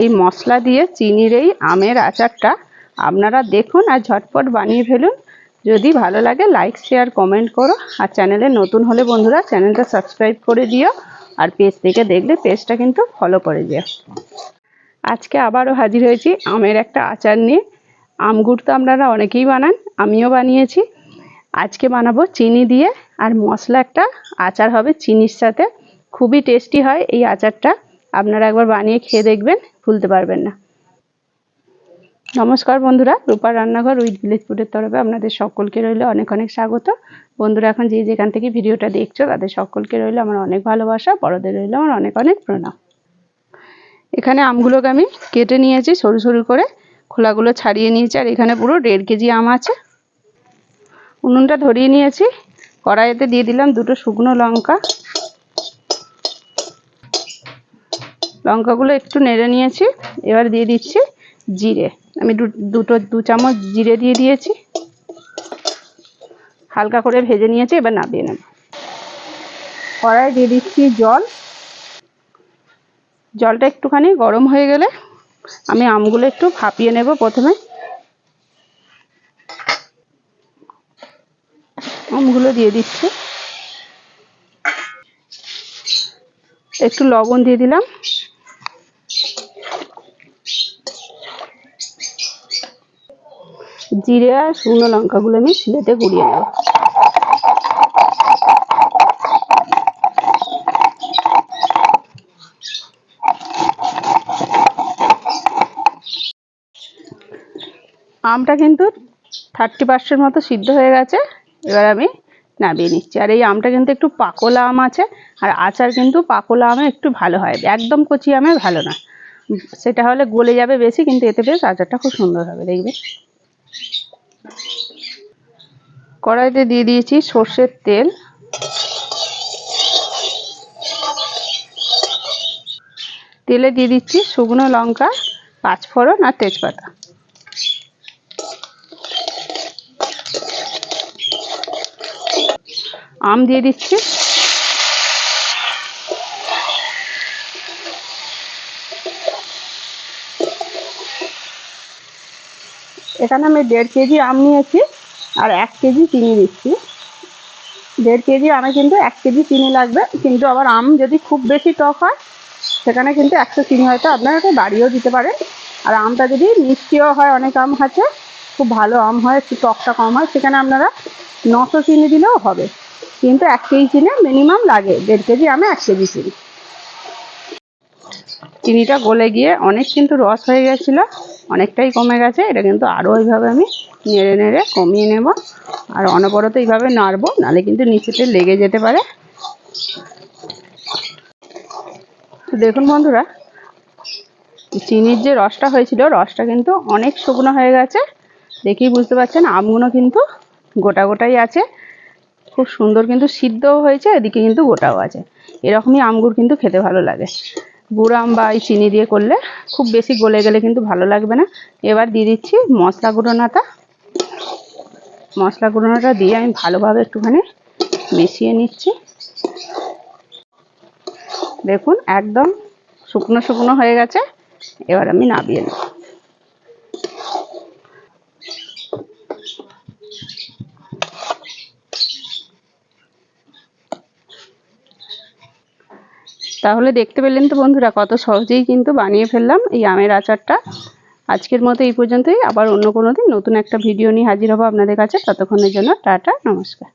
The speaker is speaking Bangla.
এই মশলা দিয়ে চিনির এই আমের আচারটা আপনারা দেখুন আর ঝটপট বানিয়ে ফেলুন। যদি ভালো লাগে লাইক শেয়ার কমেন্ট করো। আর চ্যানেলে নতুন হলে বন্ধুরা চ্যানেলটা সাবস্ক্রাইব করে দিও। আর পেজ থেকে দেখলে পেজটা কিন্তু ফলো করে দিও। আজকে আবারও হাজির হয়েছি আমের একটা আচার নিয়ে। আমগুড় তো আপনারা অনেকেই বানান, আমিও বানিয়েছি। আজকে বানাবো চিনি দিয়ে। আর মশলা একটা আচার হবে চিনির সাথে। খুবই টেস্টি হয় এই আচারটা। আপনারা একবার বানিয়ে খেয়ে দেখবেন, ভুলতে পারবেন না। নমস্কার বন্ধুরা, রূপার রান্নাঘর উইথ ভিলেজ ফুডের তরফে আপনাদের সকলকে রইল অনেক অনেক স্বাগত। বন্ধুরা, এখন যে যেখান থেকে ভিডিওটা দেখছ, তাদের সকলকে রইল আমার অনেক ভালোবাসা, বড়দের রইল আমার অনেক অনেক প্রণাম। এখানে আমগুলোকে আমি কেটে নিয়েছি সরু সরু করে, খোলাগুলো ছাড়িয়ে নিয়েছি, আর এখানে পুরো দেড় কেজি আম আছে। উনুনটা ধরিয়ে নিয়েছি, কড়াইতে দিয়ে দিলাম দুটো শুকনো লঙ্কা লঙ্কাগুলো একটু নেড়ে নিয়েছি, এবার দিয়ে দিচ্ছি জিরে। আমি দুটো, দু চামচ জিরে দিয়ে দিয়েছি। হালকা করে ভেজে নিয়েছি, এবার নামিয়ে নেব। কড়াই দিয়ে দিচ্ছি জল। জলটা একটুখানি গরম হয়ে গেলে আমি আমগুলো একটু ভাপিয়ে নেব প্রথমে। আমগুলো দিয়ে দিচ্ছি। একটু লবণ দিয়ে দিলাম। জিরে আর শুকনো লঙ্কাগুলো আমি শিলেতে গুঁড়িয়ে নেব। আমটা কিন্তু থার্টি পার্সেন্ট মতো সিদ্ধ হয়ে গেছে, এবার আমি নামিয়ে নিচ্ছি। আর এই আমটা কিন্তু একটু পাকোলা আম আছে, আর আচার কিন্তু পাকোলা আমে একটু ভালো হয়, একদম কচি আমে ভালো না। সেটা হলে গলে যাবে বেশি, কিন্তু এতে বেশ আচারটা খুব সুন্দর হবে, দেখবে? কড়াইতে দিয়ে দিয়েছি সর্ষের তেল। তেলে দিয়ে দিচ্ছি শুকনো লঙ্কা, পাঁচফোড়ন আর তেজপাতা। আম দিয়ে দিচ্ছি। এখানে আমি দেড় কেজি আম নিয়েছি। আর এক কেজি চিনি দিচ্ছি। দেড় কেজি আমে কিন্তু এক কেজি চিনি লাগবে। কিন্তু আবার আম যদি খুব বেশি টক হয়, সেখানে কিন্তু একশো চিনি হয়তো আপনারা একটু বাড়িয়েও দিতে পারেন। আর আমটা যদি মিষ্টিও হয়, অনেক আম আছে, খুব ভালো আম হয়, একটু টকটা কম হয়, সেখানে আপনারা নশো চিনি দিলেও হবে। কিন্তু এক কেজি চিনি মিনিমাম লাগে, দেড় কেজি আমে এক কেজি চিনি। চিনিটা গলে গিয়ে অনেক কিন্তু রস হয়ে গেছিল। অনেকটাই কমে গেছে, এটা কিন্তু আরও এইভাবে আমি নেড়ে নেড়ে কমিয়ে নেব। আর অনবরত এইভাবে নাড়বো, নালে কিন্তু নিচেতে লেগে যেতে পারে। তো দেখুন বন্ধুরা, চিনির যে রসটা হয়েছিল, রসটা কিন্তু অনেক শুকনো হয়ে গেছে। দেখেই বুঝতে পারছেন, আমগুলো কিন্তু গোটা গোটাই আছে। খুব সুন্দর কিন্তু সিদ্ধও হয়েছে, এদিকে কিন্তু গোটাও আছে। এরকমই আমগুর কিন্তু খেতে ভালো লাগে। গুড় বা এই চিনি দিয়ে করলে খুব বেশি গলে গেলে কিন্তু ভালো লাগবে না। এবার দিয়ে দিচ্ছি মশলা গুঁড়োনাটা। মশলা গুঁড়োনাটা দিয়ে আমি ভালোভাবে একটুখানি মিশিয়ে নিচ্ছি। দেখুন, একদম শুকনো শুকনো হয়ে গেছে। এবার আমি নাবিয়ে নেব। তাহলে দেখতে পেলেন তো বন্ধুরা, কত সহজেই কিন্তু বানিয়ে ফেললাম এই আমের আচারটা। আজকের মতো এই পর্যন্তই। আবার অন্য কোনো দিন নতুন একটা ভিডিও নিয়ে হাজির হব আপনাদের কাছে। ততক্ষণের জন্য টাটা, নমস্কার।